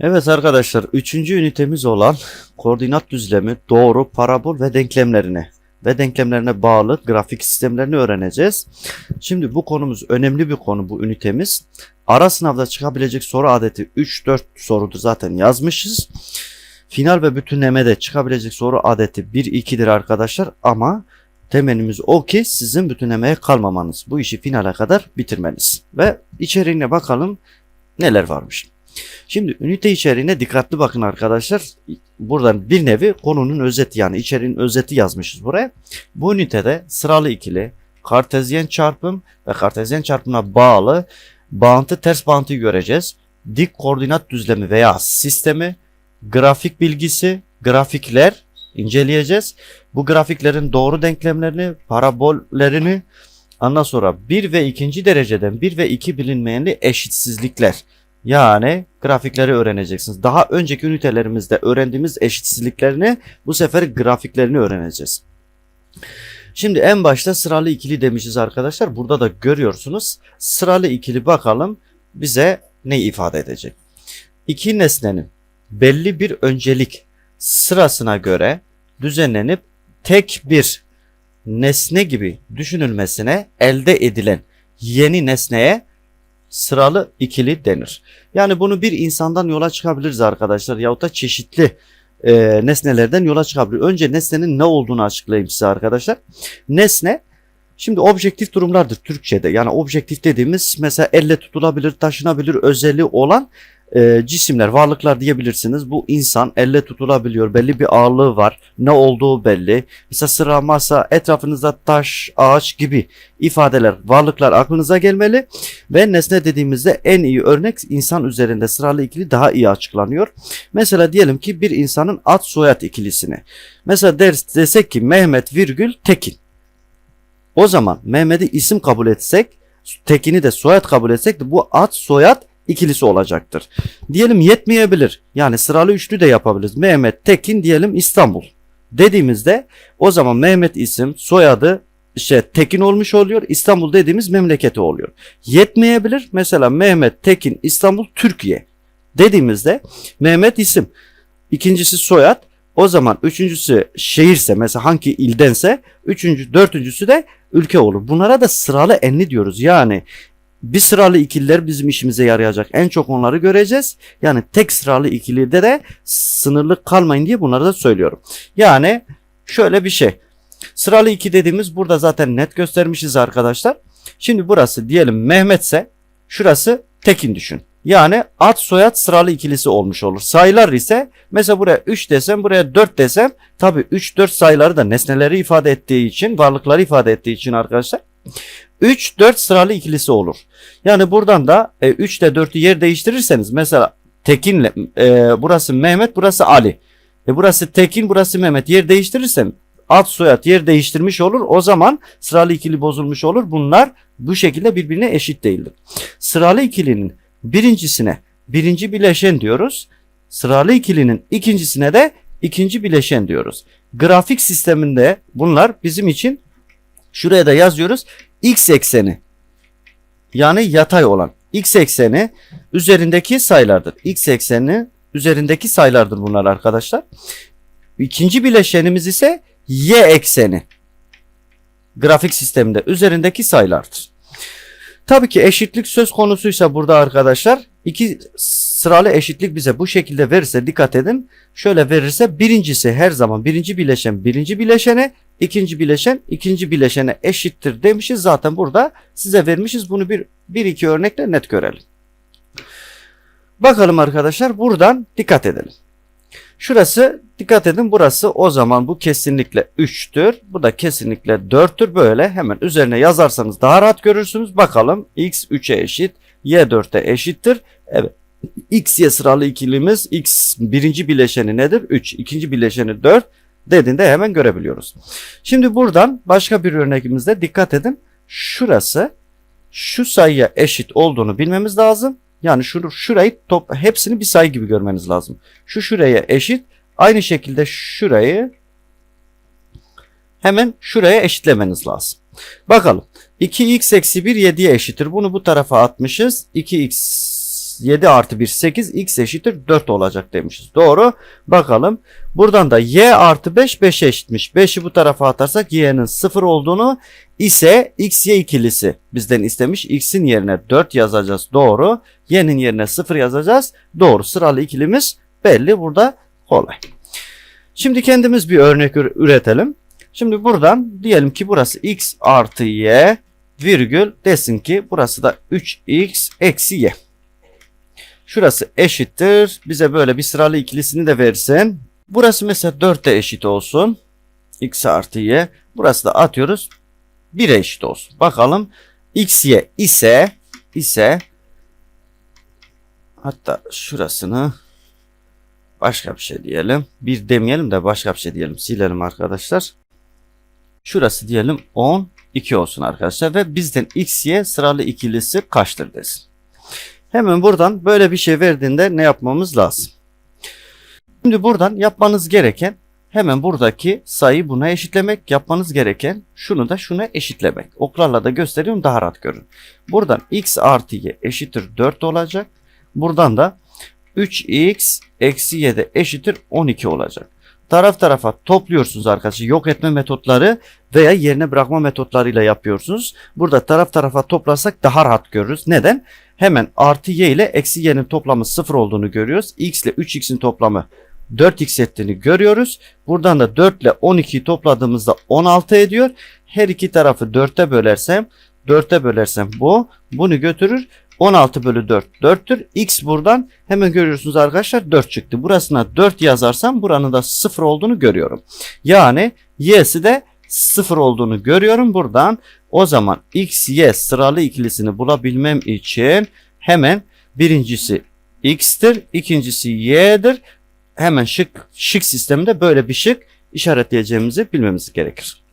Evet arkadaşlar üçüncü ünitemiz olan koordinat düzlemi, doğru, parabol ve denklemlerini ve denklemlerine bağlı grafik sistemlerini öğreneceğiz. Şimdi bu konumuz önemli bir konu bu ünitemiz. Ara sınavda çıkabilecek soru adeti 3-4 sorudur zaten yazmışız. Final ve bütünlemede çıkabilecek soru adeti 1-2'dir arkadaşlar ama temelimiz o ki sizin bütünlemeye kalmamanız. Bu işi finale kadar bitirmeniz. Ve içeriğine bakalım neler varmış. Şimdi ünite içeriğine dikkatli bakın arkadaşlar. Buradan bir nevi konunun özeti yani içeriğin özeti yazmışız buraya. Bu ünitede sıralı ikili, kartezyen çarpım ve kartezyen çarpımına bağlı bağıntı ters bağıntıyı göreceğiz. Dik koordinat düzlemi veya sistemi, grafik bilgisi, grafikler inceleyeceğiz. Bu grafiklerin doğru denklemlerini, parabollerini ondan sonra 1 ve 2. dereceden 1 ve 2 bilinmeyenli eşitsizlikler yani grafikleri öğreneceksiniz. Daha önceki ünitelerimizde öğrendiğimiz eşitsizliklerini bu sefer grafiklerini öğreneceğiz. Şimdi en başta sıralı ikili demişiz arkadaşlar. Burada da görüyorsunuz. Sıralı ikili bakalım bize ne ifade edecek. İki nesnenin belli bir öncelik sırasına göre düzenlenip tek bir nesne gibi düşünülmesine elde edilen yeni nesneye sıralı ikili denir. Yani bunu bir insandan yola çıkabiliriz arkadaşlar yahut da çeşitli e, nesnelerden yola çıkabilir. Önce nesnenin ne olduğunu açıklayayım size arkadaşlar. Nesne şimdi objektif durumlardır Türkçe'de. Yani objektif dediğimiz mesela elle tutulabilir, taşınabilir özelliği olan e, cisimler, varlıklar diyebilirsiniz. Bu insan elle tutulabiliyor. Belli bir ağırlığı var. Ne olduğu belli. Mesela sıra, masa, etrafınızda taş, ağaç gibi ifadeler, varlıklar aklınıza gelmeli. Ve nesne dediğimizde en iyi örnek insan üzerinde sıralı ikili daha iyi açıklanıyor. Mesela diyelim ki bir insanın ad soyad ikilisini. Mesela ders, desek ki Mehmet virgül Tekin. O zaman Mehmet'i isim kabul etsek, Tekin'i de soyad kabul etsek de bu ad soyad ikilisi olacaktır. Diyelim yetmeyebilir. Yani sıralı üçlü de yapabiliriz. Mehmet Tekin diyelim İstanbul. Dediğimizde o zaman Mehmet isim soyadı işte Tekin olmuş oluyor. İstanbul dediğimiz memleketi oluyor. Yetmeyebilir. Mesela Mehmet Tekin İstanbul Türkiye dediğimizde Mehmet isim. ikincisi soyad. O zaman üçüncüsü şehirse mesela hangi ildense üçüncü dördüncüsü de ülke olur. Bunlara da sıralı enli diyoruz. Yani bir sıralı ikililer bizim işimize yarayacak. En çok onları göreceğiz. Yani tek sıralı ikilide de sınırlı kalmayın diye bunları da söylüyorum. Yani şöyle bir şey. Sıralı iki dediğimiz burada zaten net göstermişiz arkadaşlar. Şimdi burası diyelim Mehmetse şurası Tekin düşün. Yani ad soyad sıralı ikilisi olmuş olur. Sayılar ise mesela buraya 3 desem buraya 4 desem tabi 3-4 sayıları da nesneleri ifade ettiği için varlıkları ifade ettiği için arkadaşlar 3 4 sıralı ikilisi olur. Yani buradan da e, 3 ile 4'ü yer değiştirirseniz mesela Tekin'le e, burası Mehmet burası Ali. E, burası Tekin burası Mehmet yer değiştirirsem ad soyad yer değiştirmiş olur. O zaman sıralı ikili bozulmuş olur. Bunlar bu şekilde birbirine eşit değildir. Sıralı ikilinin birincisine birinci bileşen diyoruz. Sıralı ikilinin ikincisine de ikinci bileşen diyoruz. Grafik sisteminde bunlar bizim için şuraya da yazıyoruz. X ekseni yani yatay olan x ekseni üzerindeki sayılardır. X ekseni üzerindeki sayılardır bunlar arkadaşlar. İkinci bileşenimiz ise y ekseni. Grafik sisteminde üzerindeki sayılardır. Tabii ki eşitlik söz konusuysa burada arkadaşlar iki sıralı eşitlik bize bu şekilde verirse dikkat edin. Şöyle verirse birincisi her zaman birinci bileşen birinci bileşene ikinci bileşen ikinci bileşene eşittir demişiz. Zaten burada size vermişiz. Bunu bir, bir iki örnekle net görelim. Bakalım arkadaşlar buradan dikkat edelim. Şurası dikkat edin burası o zaman bu kesinlikle 3'tür. Bu da kesinlikle 4'tür. Böyle hemen üzerine yazarsanız daha rahat görürsünüz. Bakalım x 3'e eşit y 4'e eşittir. Evet x y sıralı ikilimiz x birinci bileşeni nedir? 3. ikinci bileşeni 4 dediğinde hemen görebiliyoruz. Şimdi buradan başka bir örneğimizde dikkat edin. Şurası şu sayıya eşit olduğunu bilmemiz lazım. Yani şunu şurayı top hepsini bir sayı gibi görmeniz lazım. Şu şuraya eşit. Aynı şekilde şurayı hemen şuraya eşitlemeniz lazım. Bakalım. 2x eksi 1 7'ye eşittir. Bunu bu tarafa atmışız. 2x 7 artı 1 8 x eşittir 4 olacak demişiz. Doğru. Bakalım. Buradan da y artı 5 5'e eşitmiş. 5'i bu tarafa atarsak y'nin 0 olduğunu ise x y ikilisi bizden istemiş. x'in yerine 4 yazacağız. Doğru. y'nin yerine 0 yazacağız. Doğru. Sıralı ikilimiz belli. Burada kolay. Şimdi kendimiz bir örnek ür- üretelim. Şimdi buradan diyelim ki burası x artı y virgül desin ki burası da 3x eksi y. Şurası eşittir. Bize böyle bir sıralı ikilisini de versin. Burası mesela 4 de eşit olsun. x artı y. Burası da atıyoruz. 1'e eşit olsun. Bakalım x y ise ise hatta şurasını başka bir şey diyelim. Bir demeyelim de başka bir şey diyelim. Silelim arkadaşlar. Şurası diyelim 10 2 olsun arkadaşlar ve bizden x y sıralı ikilisi kaçtır desin. Hemen buradan böyle bir şey verdiğinde ne yapmamız lazım? Şimdi buradan yapmanız gereken hemen buradaki sayı buna eşitlemek. Yapmanız gereken şunu da şuna eşitlemek. Oklarla da gösteriyorum daha rahat görün. Buradan x artı y eşittir 4 olacak. Buradan da 3x eksi y de eşittir 12 olacak. Taraf tarafa topluyorsunuz arkadaşlar. Yok etme metotları veya yerine bırakma metotlarıyla yapıyorsunuz. Burada taraf tarafa toplasak daha rahat görürüz. Neden? Hemen artı y ile eksi y'nin toplamı 0 olduğunu görüyoruz. x ile 3x'in toplamı 4x ettiğini görüyoruz. Buradan da 4 ile 12'yi topladığımızda 16 ediyor. Her iki tarafı 4'te bölersem 4'te bölersem bu bunu götürür. 16 bölü 4 4'tür. X buradan hemen görüyorsunuz arkadaşlar 4 çıktı. Burasına 4 yazarsam buranın da 0 olduğunu görüyorum. Yani y'si de 0 olduğunu görüyorum buradan. O zaman x, y sıralı ikilisini bulabilmem için hemen birincisi x'tir, ikincisi y'dir. Hemen şık şık sisteminde böyle bir şık işaretleyeceğimizi bilmemiz gerekir.